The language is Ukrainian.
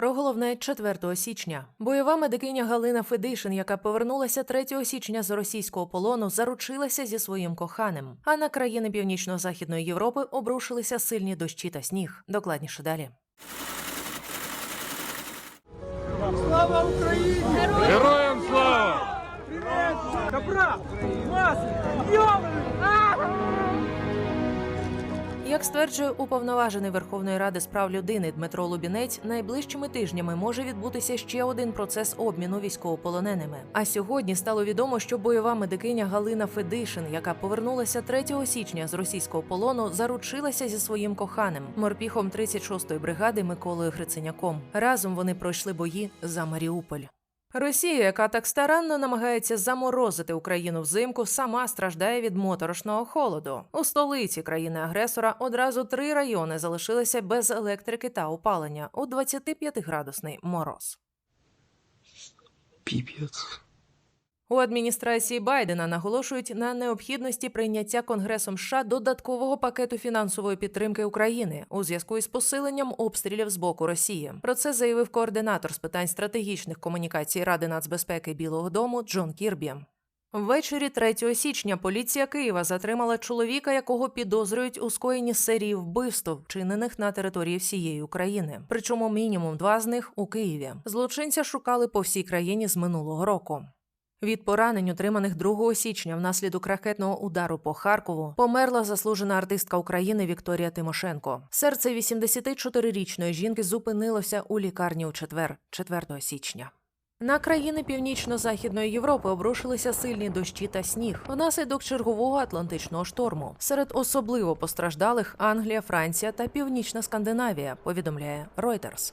Про головне 4 січня. Бойова медикиня Галина Федишин, яка повернулася 3 січня з російського полону, заручилася зі своїм коханим. А на країни північно-західної Європи обрушилися сильні дощі та сніг. Докладніше далі. Слава Україні! Героям слава! Добра! Вас! Як стверджує уповноважений Верховної Ради з прав людини Дмитро Лубінець, найближчими тижнями може відбутися ще один процес обміну військовополоненими. А сьогодні стало відомо, що бойова медикиня Галина Федишин, яка повернулася 3 січня з російського полону, заручилася зі своїм коханим морпіхом 36-ї бригади Миколою Гриценяком. Разом вони пройшли бої за Маріуполь. Росія, яка так старанно намагається заморозити Україну взимку, сама страждає від моторошного холоду. У столиці країни-агресора одразу три райони залишилися без електрики та опалення у 25-градусний мороз. Піпець. У адміністрації Байдена наголошують на необхідності прийняття Конгресом США додаткового пакету фінансової підтримки України у зв'язку із посиленням обстрілів з боку Росії. Про це заявив координатор з питань стратегічних комунікацій Ради нацбезпеки Білого Дому Джон Кірбі. Ввечері 3 січня поліція Києва затримала чоловіка, якого підозрюють у скоєнні серії вбивств, вчинених на території всієї України. Причому мінімум два з них у Києві. Злочинця шукали по всій країні з минулого року. Від поранень, отриманих 2 січня внаслідок ракетного удару по Харкову, померла заслужена артистка України Вікторія Тимошенко. Серце 84-річної жінки зупинилося у лікарні у четвер, 4 січня. На країни північно-західної Європи обрушилися сильні дощі та сніг внаслідок чергового атлантичного шторму. Серед особливо постраждалих Англія, Франція та Північна Скандинавія, повідомляє Reuters.